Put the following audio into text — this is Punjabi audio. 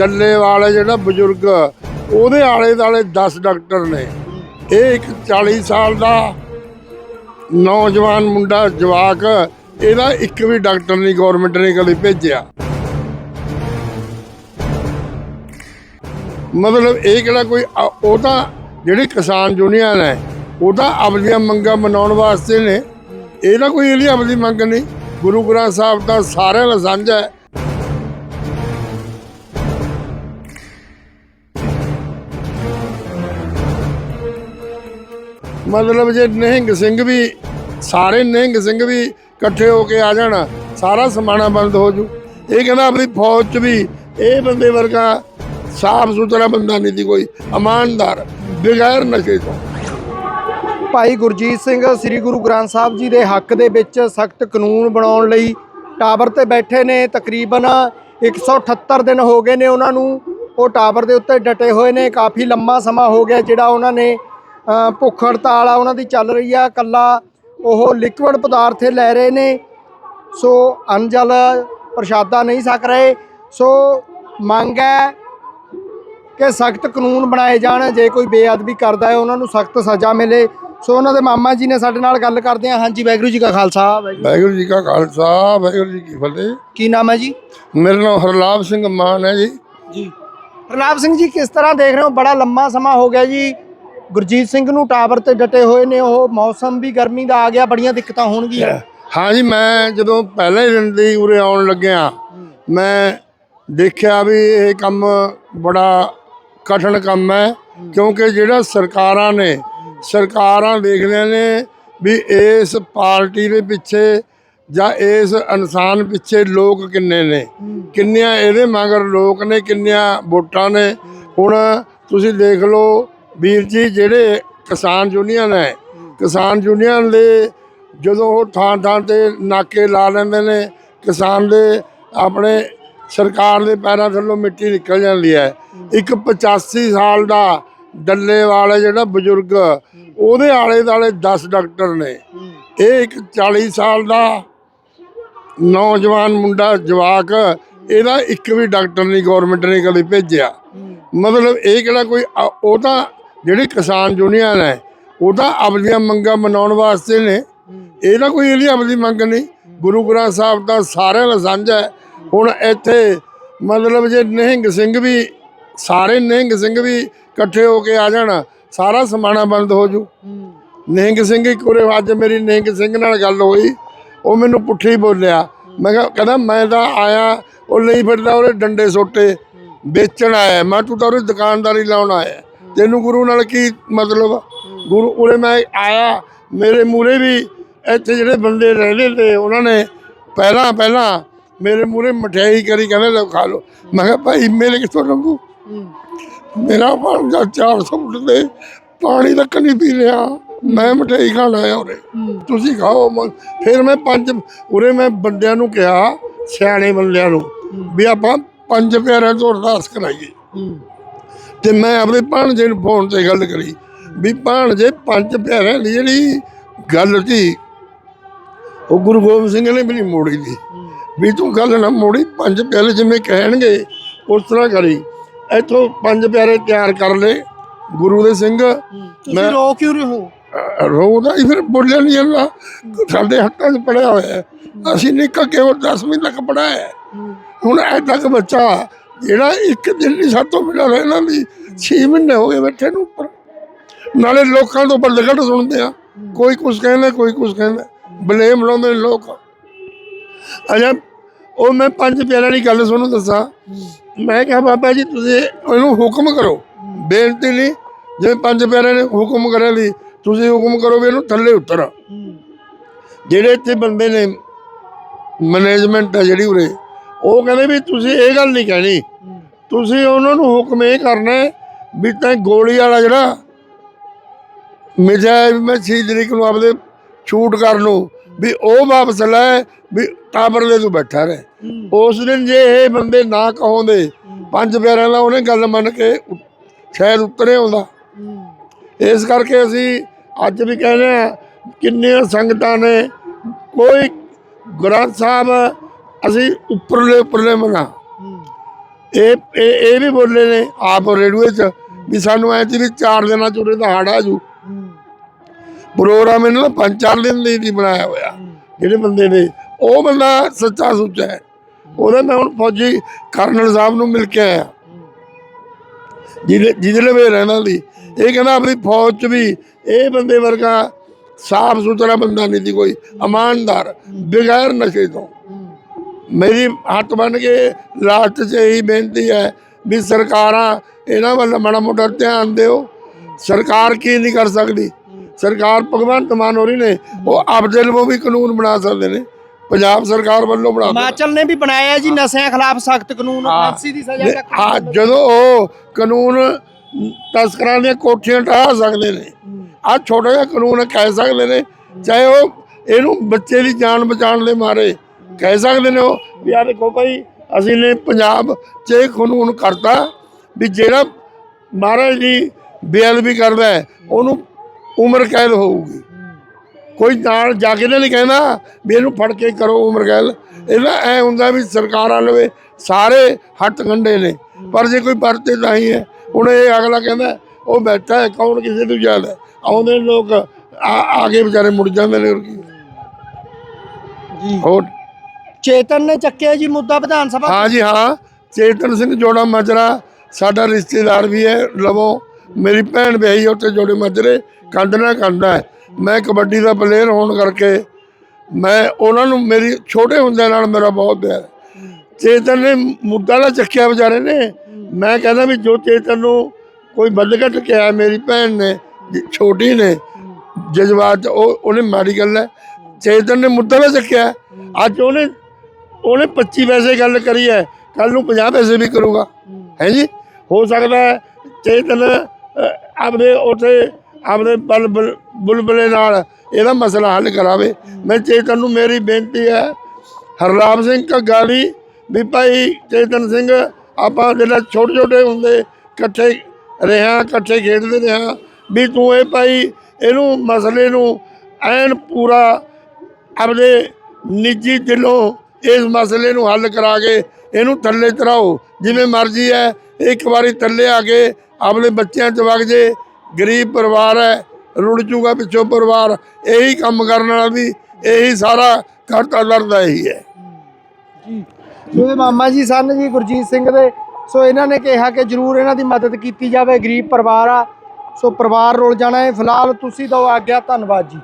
ਡੱਲੇ ਵਾਲੇ ਜਿਹੜਾ ਬਜ਼ੁਰਗ, ਉਹਦੇ ਆਲੇ ਦਾਲੇ 10 ਡਾਕਟਰ ਨੇ। ਇਹ ਇੱਕ 40 ਸਾਲ ਦਾ ਨੌਜਵਾਨ ਮੁੰਡਾ, ਜਵਾਕ, ਇਹਦਾ ਇੱਕ ਵੀ ਡਾਕਟਰ ਨਹੀਂ ਗਵਰਨਮੈਂਟ ਨੇ ਕਦੇ ਭੇਜਿਆ। ਮਤਲਬ ਇਹ ਕਿਹੜਾ ਕੋਈ ਉਹ ਤਾਂ ਜਿਹੜੀ ਕਿਸਾਨ ਯੂਨੀਅਨ ਹੈ ਉਹ ਤਾਂ ਆਪਣੀਆਂ ਮੰਗਾਂ ਮਨਾਉਣ ਵਾਸਤੇ ਨੇ। ਇਹਦਾ ਕੋਈ ਇਹਦੀ ਆਪਣੀ ਮੰਗ ਨਹੀਂ। ਗੁਰੂ ਗ੍ਰੰਥ ਸਾਹਿਬ ਦਾ ਸਾਰਿਆਂ ਦਾ ਸਾਂਝਾ ਹੈ। ਮਤਲਬ ਜੇ ਨਿਹੰਗ ਸਿੰਘ ਵੀ, ਸਾਰੇ ਨਿਹੰਗ ਸਿੰਘ ਵੀ ਇਕੱਠੇ ਹੋ ਕੇ ਆ ਜਾਣ, ਸਾਰਾ ਸਮਾਣਾ ਬੰਦ ਹੋ ਜੂ। ਇਹ ਕਹਿੰਦਾ ਆਪਣੀ ਫੌਜ 'ਚ ਵੀ ਇਹ ਬੰਦੇ ਵਰਗਾ ਸਾਫ਼ ਸੁਥਰਾ ਬੰਦਾ ਨਹੀਂ ਦੀ ਕੋਈ, ਇਮਾਨਦਾਰ, ਬਗੈਰ ਨਸ਼ੇ ਤੋਂ। ਭਾਈ ਗੁਰਜੀਤ ਸਿੰਘ ਸ੍ਰੀ ਗੁਰੂ ਗ੍ਰੰਥ ਸਾਹਿਬ ਜੀ ਦੇ ਹੱਕ ਦੇ ਵਿੱਚ ਸਖਤ ਕਾਨੂੰਨ ਬਣਾਉਣ ਲਈ ਟਾਵਰ ਤੇ ਬੈਠੇ ਨੇ, ਤਕਰੀਬਨ 178 ਦਿਨ ਹੋ ਗਏ ਨੇ ਉਹਨਾਂ ਨੂੰ। ਉਹ ਟਾਵਰ ਦੇ ਉੱਤੇ ਡਟੇ ਹੋਏ ਨੇ, ਕਾਫੀ ਲੰਮਾ ਸਮਾਂ ਹੋ ਗਿਆ ਜਿਹੜਾ ਉਹਨਾਂ ਨੇ ਭੁੱਖ ਹੜਤਾਲ ਆ ਉਹਨਾਂ ਦੀ ਚੱਲ ਰਹੀ ਆ ਕੱਲਾ ਉਹ ਲਿਕਵਿਡ ਪਦਾਰਥ ਲੈ ਰਹੇ ਨੇ। ਸੋ ਅਨਜਲ ਪ੍ਰਸ਼ਾਦਾ ਨਹੀਂ ਛਕ ਰਹੇ। ਸੋ ਮੰਗ ਹੈ ਕਿ ਸਖਤ ਕਾਨੂੰਨ ਬਣਾਏ ਜਾਣ। ਜੇ ਕੋਈ ਬੇਅਦਬੀ ਕਰਦਾ ਹੈ ਉਹਨਾਂ ਨੂੰ ਸਖਤ ਸਜ਼ਾ ਮਿਲੇ। ਸੋ ਉਹਨਾਂ ਦੇ ਮਾਮਾ ਜੀ ਨੇ ਸਾਡੇ ਨਾਲ ਗੱਲ ਕਰਦੇ ਆ ਹਾਂਜੀ ਵਾਹਿਗੁਰੂ ਜੀ ਕਾ ਖਾਲਸਾ ਵਾਹਿਗੁਰੂ- ਜੀ ਕਾ ਖਾਲਸਾ ਵਾਹਿਗੁਰੂ ਜੀ ਕੀ ਫਤਿਹ। ਕੀ ਨਾਮ ਹੈ ਜੀ? ਮੇਰਾ ਨਾਮ ਹਰਲਾਭ ਸਿੰਘ ਮਾਨ ਹੈ ਜੀ। ਜੀ। ਪ੍ਰਲਾਪ ਸਿੰਘ ਜੀ ਕਿਸ ਤਰ੍ਹਾਂ ਦੇਖ ਰਹੇ ਹੋ? ਬੜਾ ਲੰਮਾ ਸਮਾਂ ਹੋ ਗਿਆ ਜੀ। ਗੁਰਜੀਤ ਸਿੰਘ ਨੂੰ ਟਾਵਰ ਤੇ ਡਟੇ ਹੋਏ ਨੇ ਉਹ ਮੌਸਮ ਵੀ ਗਰਮੀ ਦਾ ਆ ਗਿਆ ਬੜੀਆਂ ਦਿੱਕਤਾਂ ਹੋਣਗੀਆਂ। ਹਾਂ ਜੀ ਮੈਂ ਜਦੋਂ ਪਹਿਲੇ ਦਿਨ ਦੀ ਉਰੇ ਆਉਣ ਲੱਗਿਆ ਮੈਂ ਦੇਖਿਆ ਵੀ ਇਹ ਕੰਮ ਬੜਾ ਕਠਿਨ ਕੰਮ ਹੈ ਕਿਉਂਕਿ ਜਿਹੜਾ ਸਰਕਾਰਾਂ ਨੇ ਸਰਕਾਰਾਂ ਦੇਖਦੇ ਨੇ ਵੀ ਇਸ ਪਾਰਟੀ ਦੇ ਪਿੱਛੇ ਜਾਂ ਇਸ ਇਨਸਾਨ ਪਿੱਛੇ ਲੋਕ ਕਿੰਨੇ ਨੇ। ਕਿੰਨਿਆਂ ਇਹਦੇ ਮਗਰ ਲੋਕ ਨੇ ਕਿੰਨਿਆਂ ਵੋਟਾਂ ਨੇ। ਹੁਣ ਤੁਸੀਂ ਦੇਖ ਲਓ ਵੀਰ ਜੀ, ਜਿਹੜੇ ਕਿਸਾਨ ਯੂਨੀਅਨ ਹੈ, ਕਿਸਾਨ ਯੂਨੀਅਨ ਦੇ ਜਦੋਂ ਉਹ ਥਾਂ ਥਾਂ ਤੇ ਨਾਕੇ ਲਾ ਲੈਂਦੇ ਨੇ, ਕਿਸਾਨ ਦੇ ਆਪਣੇ ਸਰਕਾਰ ਦੇ ਪੈਰਾਂ ਥੱਲੋਂ ਮਿੱਟੀ ਨਿਕਲ ਜਾਂਦੀ ਹੈ। ਇੱਕ 85 ਸਾਲ ਦਾ ਡੱਲੇ ਵਾਲਾ ਜਿਹੜਾ ਬਜ਼ੁਰਗ, ਉਹਦੇ ਆਲੇ ਦਾਲੇ 10 ਡਾਕਟਰ ਨੇ। ਇਹ ਇੱਕ 40 ਸਾਲ ਦਾ ਨੌਜਵਾਨ ਮੁੰਡਾ, ਜਵਾਕ, ਇਹਦਾ ਇੱਕ ਵੀ ਡਾਕਟਰ ਨਹੀਂ ਗਵਰਨਮੈਂਟ ਨੇ ਕਦੇ ਭੇਜਿਆ। ਮਤਲਬ ਇਹ ਕਿਹੜਾ ਕੋਈ, ਉਹ ਤਾਂ ਜਿਹੜੀ ਕਿਸਾਨ ਯੂਨੀਅਨ ਹੈ, ਉਹ ਤਾਂ ਆਪਣੀਆਂ ਮੰਗਾਂ ਮਨਾਉਣ ਵਾਸਤੇ ਨੇ। ਇਹਦਾ ਕੋਈ ਇਹਦੀ ਆਪਣੀ ਮੰਗ ਨਹੀਂ। ਗੁਰੂ ਗ੍ਰੰਥ ਸਾਹਿਬ ਦਾ ਸਾਰਿਆਂ ਦਾ ਸਾਂਝਾ ਹੈ। ਹੁਣ ਇੱਥੇ ਮਤਲਬ ਜੇ ਨਿਹੰਗ ਸਿੰਘ ਵੀ, ਸਾਰੇ ਨਿਹੰਗ ਸਿੰਘ ਵੀ ਇਕੱਠੇ ਹੋ ਕੇ ਆ ਜਾਣ, ਸਾਰਾ ਸਮਾਣਾ ਬੰਦ ਹੋ ਜੂ। ਨਿਹੰਗ ਸਿੰਘ ਇੱਕ ਉਰੇ ਅੱਜ ਮੇਰੀ ਨਿਹੰਗ ਸਿੰਘ ਨਾਲ ਗੱਲ ਹੋਈ, ਉਹ ਮੈਨੂੰ ਪੁੱਠੀ ਬੋਲਿਆ। ਮੈਂ ਕਿਹਾ, ਕਹਿੰਦਾ, ਮੈਂ ਤਾਂ ਆਇਆ, ਉਹ ਲਈ ਫਿਰਦਾ ਉਹਦੇ ਡੰਡੇ ਸੋਟੇ, ਵੇਚਣ ਆਇਆ। ਮੈਂ ਤੂੰ ਤਾਂ ਉਹਦੀ ਦੁਕਾਨਦਾਰੀ ਲਾਉਣ ਆਇਆ। ਤੈਨੂੰ ਗੁਰੂ ਨਾਲ ਕੀ ਮਤਲਬ? ਗੁਰੂ ਉਰੇ ਮੈਂ ਆਇਆ ਮੇਰੇ ਮੂਰੇ ਵੀ ਇੱਥੇ ਜਿਹੜੇ ਬੰਦੇ ਰਹਿੰਦੇ ਤੇ ਉਹਨਾਂ ਨੇ ਪਹਿਲਾਂ ਪਹਿਲਾਂ ਮੇਰੇ ਮੂਰੇ ਮਠਿਆਈ ਕਰੀ ਕਹਿੰਦੇ ਲਓ ਖਾ ਲਓ। ਮੈਂ ਕਿਹਾ ਭਾਈ ਮੇਰੇ ਕਿੱਥੋਂ ਲੰਗੂ ਮੇਰਾ ਭਾਂਜਾ 400 ਫੁੱਟ ਦੇ ਪਾਣੀ ਤੱਕ ਨਹੀਂ ਪੀ ਰਿਹਾ। ਮੈਂ ਮਠਿਆਈ ਖਾਣ ਆਇਆ ਉਰੇ। ਤੁਸੀਂ ਖਾਓ ਫਿਰ ਮੈਂ ਪੰਜ ਉਰੇ ਮੈਂ ਬੰਦਿਆਂ ਨੂੰ ਕਿਹਾ ਸਿਆਣੇ ਬੰਦਿਆਂ ਨੂੰ ਵੀ ਆਪਾਂ ਪੰਜ ਪਿਆਰਿਆਂ ਤੋਂ ਅਰਦਾਸ ਕਰਾਈਏ। ਤੇ ਮੈਂ ਆਪਣੇ ਭਾਣਜੇ ਨੂੰ ਫੋਨ ਤੇ ਗੱਲ ਕਰੀ ਵੀ ਭਾਣਜੇ ਪੰਜ ਪਿਆਰਿਆਂ ਦੀ ਜਿਹੜੀ ਗੱਲ ਸੀ ਉਹ ਗੁਰੂ ਗੋਬਿੰਦ ਸਿੰਘ ਨੇ ਵੀ ਮੋੜੀ ਦੀ ਵੀ ਤੂੰ ਗੱਲ ਨਾ ਮੋੜੀ ਪੰਜ ਪਿਆਰੇ ਜਿਵੇਂ ਕਹਿਣਗੇ ਉਸ ਤਰ੍ਹਾਂ ਕਰੀ। ਇੱਥੋਂ ਪੰਜ ਪਿਆਰੇ ਤਿਆਰ ਕਰ ਲਏ ਗੁਰੂ ਦੇ ਸਿੰਘ। ਤੁਸੀਂ ਰੋ ਕਿਉਂ ਰਹੇ ਹੋ? ਰੋਦਾ ਹੀ ਫਿਰ ਬੋਲਿਆ ਨਹੀਂ ਜਾਂਦਾ। ਸਾਡੇ ਹੱਥਾਂ 'ਚ ਪੜਿਆ ਹੋਇਆ। ਅਸੀਂ ਨਿੱਕਾ ਕੇਵਲ 10ਵੀਂ ਤੱਕ ਪੜਾਇਆ। ਹੁਣ ਐ ਤੱਕ ਬੱਚਾ ਜਿਹੜਾ ਇੱਕ ਦਿਨ ਨਹੀਂ ਸਾਤੋਂ ਮਿਲਿਆ ਰਹਿਣਾ ਦੀ 6 ਮਹੀਨੇ ਹੋ ਗਏ ਬੈਠੇ ਨੂੰ ਉੱਪਰ। ਨਾਲੇ ਲੋਕਾਂ ਤੋਂ ਬਲਗੜ ਸੁਣਦੇ ਆ। ਕੋਈ ਕੁਝ ਕਹਿੰਦਾ ਕੋਈ ਕੁਝ ਕਹਿੰਦਾ। ਬਲੇਮ ਲਾਉਂਦੇ ਨੇ ਲੋਕ। ਅਜਾ ਉਹ ਮੈਂ ਪੰਜ ਪਿਆਰਿਆਂ ਦੀ ਗੱਲ ਸੁਣੋ ਦੱਸਾਂ। ਮੈਂ ਕਿਹਾ ਬਾਬਾ ਜੀ ਤੁਸੀਂ ਇਹਨੂੰ ਹੁਕਮ ਕਰੋ। ਬੇਨਤੀ ਨਹੀਂ ਜਿਵੇਂ ਪੰਜ ਪਿਆਰਿਆਂ ਨੇ ਹੁਕਮ ਕਰਿਆ ਲਈ ਤੁਸੀਂ ਹੁਕਮ ਕਰੋ ਵੀ ਇਹਨੂੰ ਥੱਲੇ ਉਤਰ। ਜਿਹੜੇ ਇੱਥੇ ਬੰਦੇ ਨੇ ਮੈਨੇਜਮੈਂਟ ਹੈ ਜਿਹੜੀ ਉਰੇ ਉਹ ਕਹਿੰਦੇ ਵੀ ਤੁਸੀਂ ਇਹ ਗੱਲ ਨਹੀਂ ਕਹਿਣੀ। ਤੁਸੀਂ ਉਹਨਾਂ ਨੂੰ ਹੁਕਮ ਇਹ ਕਰਨਾ ਵੀ ਤਾਂ ਗੋਲੀ ਵਾਲਾ ਜਿਹੜਾ ਵੀ ਮੈਂ ਤਰੀਕ ਨੂੰ ਆਪਦੇ ਸ਼ੂਟ ਕਰ ਲੂੰ ਵੀ ਉਹ ਵਾਪਸ ਲੈ ਵੀ ਟਾਬਰ ਦੇ ਤੂੰ ਬੈਠਾ ਰਹੇ। ਉਸ ਦਿਨ ਜੇ ਇਹ ਬੰਦੇ ਨਾ ਕਹੋਂਦੇ ਪੰਜ ਪਿਆਰਿਆਂ ਦਾ ਉਹਨੇ ਗੱਲ ਮੰਨ ਕੇ ਸ਼ਾਇਦ ਉਤਰੇ ਆਉਂਦਾ। ਇਸ ਕਰਕੇ ਅਸੀਂ ਅੱਜ ਵੀ ਕਹਿੰਦੇ ਆ ਕਿੰਨੀਆਂ ਸੰਗਤਾਂ ਨੇ ਕੋਈ ਗ੍ਰੰਥ ਸਾਹਿਬ ਅਸੀਂ ਉੱਪਰਲੇ ਉੱਪਰਲੇ ਮਨਾ ਇਹ ਇਹ ਇਹ ਵੀ ਬੋਲੇ ਨੇ ਆਪ ਰੇਡੂਏ 'ਚ ਵੀ ਸਾਨੂੰ ਐ ਵੀ ਚਾਰ ਦਿਨਾਂ 'ਚ ਦਾ ਹੜ ਆ ਜੂ। ਪ੍ਰੋਗਰਾਮ ਇਹਨਾਂ ਦਾ ਪੰਜ ਚਾਰ ਦਿਨ ਲਈ ਦੀ ਬਣਾਇਆ ਹੋਇਆ। ਜਿਹੜੇ ਬੰਦੇ ਨੇ, ਉਹ ਬੰਦਾ ਸੱਚਾ ਸੁੱਚਾ ਹੈ। ਉਹਦੇ ਮੈਂ ਹੁਣ ਫੌਜੀ ਕਰਨਲ ਸਾਹਿਬ ਨੂੰ ਮਿਲ ਕੇ ਆਇਆ। ਜਿਹਦੇ ਜਿਹਦੇ ਲਈ ਰਹਿਣਾ ਸੀ। ਇਹ ਕਹਿੰਦਾ ਆਪਣੀ ਫੌਜ 'ਚ ਵੀ ਇਹ ਬੰਦੇ ਵਰਗਾ ਸਾਫ਼ ਸੁਥਰਾ ਬੰਦਾ ਨਹੀਂ ਸੀ ਕੋਈ। ਇਮਾਨਦਾਰ, ਬਗੈਰ ਨਸ਼ੇ ਤੋਂ। ਮੇਰੀ ਹੱਥ ਬਣ ਕੇ ਲਾਸਟ 'ਚ ਇਹੀ ਬੇਨਤੀ ਹੈ ਵੀ ਸਰਕਾਰਾਂ ਇਹਨਾਂ ਵੱਲ ਮਾੜਾ ਮੋਟਾ ਧਿਆਨ ਦਿਓ। ਸਰਕਾਰ ਕੀ ਨਹੀਂ ਕਰ ਸਕਦੀ? ਸਰਕਾਰ ਭਗਵੰਤ ਮਾਨ ਹੋਰੀ ਨੇ ਉਹ ਆਪਦੇ ਵੱਲੋਂ ਵੀ ਕਾਨੂੰਨ ਬਣਾ ਸਕਦੇ ਨੇ। ਪੰਜਾਬ ਸਰਕਾਰ ਵੱਲੋਂ ਬਣਾ ਹਿਮਾਚਲ ਨੇ ਵੀ ਬਣਾਇਆ ਜੀ ਨਸ਼ਿਆਂ ਖਿਲਾਫ ਸਖਤ ਕਾਨੂੰਨ। ਫਾਂਸੀ ਦੀ ਸਜ਼ਾ। ਤੱਕ ਹਾਂ ਜਦੋਂ ਉਹ ਕਾਨੂੰਨ ਤਸਕਰਾਂ ਦੀਆਂ ਕੋਠੀਆਂ ਢਾਹ ਸਕਦੇ ਨੇ ਆ ਛੋਟਾ ਜਿਹਾ ਕਾਨੂੰਨ ਕਹਿ ਸਕਦੇ ਨੇ ਚਾਹੇ ਉਹ ਇਹਨੂੰ ਬੱਚੇ ਦੀ ਜਾਨ ਬਚਾਉਣ ਦੇ ਮਾਰੇ। ਕਹਿ ਸਕਦੇ ਨੇ ਉਹ ਵੀ ਆ ਦੇਖੋ ਭਾਈ ਅਸੀਂ ਨੇ ਪੰਜਾਬ 'ਚ ਇਹ ਕਾਨੂੰਨ ਕਰਤਾ ਵੀ ਜਿਹੜਾ ਮਹਾਰਾਜ ਦੀ ਬੇਅਦਬੀ ਕਰਦਾ ਹੈ, ਉਹਨੂੰ ਉਮਰ ਕੈਦ ਹੋਊਗੀ। ਕੋਈ ਨਾਲ ਜਾ ਕੇ ਨਹੀਂ ਕਹਿੰਦਾ ਵੀ ਇਹਨੂੰ ਫੜ ਕੇ ਕਰੋ ਉਮਰ ਕੈਦ। ਇਹਦਾ ਐ ਹੁੰਦਾ ਵੀ ਸਰਕਾਰਾਂ ਲਵੇ ਸਾਰੇ ਹੱਥ ਗੰਡੇ ਨੇ ਪਰ ਜੇ ਕੋਈ ਵਰਤੇ ਤਾਂ ਹੀ ਹੁਣ ਇਹ ਅਗਲਾ ਕਹਿੰਦਾ ਉਹ ਬੈਠਾ ਹੈ ਕੌਣ ਕਿਸੇ ਨੂੰ ਜਾਣਦਾ ਆਉਂਦੇ ਲੋਕ ਆ ਆ ਕੇ ਵਿਚਾਰੇ ਮੁੜ ਜਾਂਦੇ ਨੇ ਹੋਰ ਕੀ। ਜੀ। ਹੋਰ ਚੇਤਨ ਨੇ ਚੱਕਿਆ ਜੀ ਮੁੱਦਾ ਵਿਧਾਨ ਸਭਾ ਹਾਂ ਜੀ, ਹਾਂ। ਚੇਤਨ ਸਿੰਘ ਜੋੜਾ ਮਾਜਰਾ, ਸਾਡਾ ਰਿਸ਼ਤੇਦਾਰ ਵੀ ਹੈ, ਲਵੋ। ਮੇਰੀ ਭੈਣ ਵਿਆਹੀ ਹੈ ਉੱਥੇ ਜੋੜੇ ਮਾਜਰੇ, ਕੰਧ ਨਾਲ ਕੰਧ ਮੈਂ ਕਬੱਡੀ ਦਾ ਪਲੇਅਰ ਹੋਣ ਕਰਕੇ ਮੈਂ ਉਹਨਾਂ ਨੂੰ ਮੇਰੀ, ਛੋਟੇ ਹੁੰਦਿਆਂ ਨਾਲ ਮੇਰਾ ਬਹੁਤ ਪਿਆਰ ਚੇਤਨ ਨੇ ਮੁੱਦਾ ਨਾ ਚੱਕਿਆ ਵਿਚਾਰੇ ਨੇ। ਮੈਂ ਕਹਿੰਦਾ ਵੀ ਜੋ ਚੇਤਨ ਨੂੰ ਕੋਈ ਵੱਧ ਕਿਹਾ ਮੇਰੀ ਭੈਣ ਨੇ ਛੋਟੀ ਨੇ, ਜਜ਼ਬਾਤ, ਉਹ, ਉਹਨੇ ਮਾੜੀ ਗੱਲ ਹੈ। ਚੇਤਨ ਨੇ ਮੁੱਦਾ ਨਾ ਚੱਕਿਆ। ਅੱਜ ਉਹਨੇ ਉਹਨੇ 25 ਪੈਸੇ ਗੱਲ ਕਰੀ ਹੈ ਕੱਲ ਨੂੰ 50 ਪੈਸੇ ਵੀ ਕਰੂਗਾ। ਹੈ ਜੀ? ਹੋ ਸਕਦਾ ਹੈ ਚੇਤਨ ਅ, ਆਪਦੇ ਉਥੇ ਆਪਦੇ ਬਲ ਬੁਲਬਲੇ ਨਾਲ ਇਹਦਾ ਮਸਲਾ ਹੱਲ ਕਰਾਵੇ। ਮੈਂ ਚੇਤਨ ਨੂੰ ਮੇਰੀ ਬੇਨਤੀ ਹੈ ਹਰਰਾਮ ਸਿੰਘ ਘੱਗਾ ਵੀ ਭਾਈ ਚੇਤਨ ਸਿੰਘ ਆਪਾਂ ਜਿਹੜਾ ਛੋਟੇ ਛੋਟੇ ਹੁੰਦੇ ਇਕੱਠੇ ਰਿਹਾ ਇਕੱਠੇ ਖੇਡਦੇ ਰਿਹਾ ਵੀ ਤੂੰ ਇਹ ਭਾਈ ਇਹਨੂੰ ਮਸਲੇ ਨੂੰ ਐਨ ਪੂਰਾ ਆਪਦੇ ਨਿੱਜੀ ਦਿਲੋਂ ਇਸ ਮਸਲੇ ਨੂੰ ਹੱਲ ਕਰਾ ਕੇ ਇਹਨੂੰ ਥੱਲੇ ਚੜਾਓ ਜਿਵੇਂ ਮਰਜ਼ੀ ਹੈ, ਇੱਕ ਵਾਰੀ ਥੱਲੇ ਆ ਕੇ ਆਪਣੇ ਬੱਚਿਆਂ ਚ ਵਗ ਜੇ, ਗਰੀਬ ਪਰਿਵਾਰ ਹੈ, ਰੁੜ ਜੂਗਾ ਪਿੱਛੋਂ ਪਰਿਵਾਰ, ਇਹੀ ਕੰਮ ਕਰਨ ਵਾਲਾ ਵੀ, ਇਹੀ ਸਾਰਾ ਕਰਤਾ ਲੜਦਾ ਇਹੀ ਹੈ। ਜੀ। ਸੋ ਮਾਮਾ ਜੀ ਸਨ ਜੀ, ਗੁਰਜੀਤ ਸਿੰਘ ਦੇ। ਸੋ ਇਹਨਾਂ ਨੇ ਕਿਹਾ ਕਿ ਜਰੂਰ ਇਹਨਾਂ ਦੀ ਮਦਦ ਕੀਤੀ ਜਾਵੇ, ਗਰੀਬ ਪਰਿਵਾਰ ਆ। ਸੋ ਪਰਿਵਾਰ ਰੁਲ ਜਾਣਾ ਹੈ। ਫਿਲਹਾਲ ਤੁਸੀਂ ਦਿਓ ਆਗਿਆ, ਧੰਨਵਾਦ ਜੀ।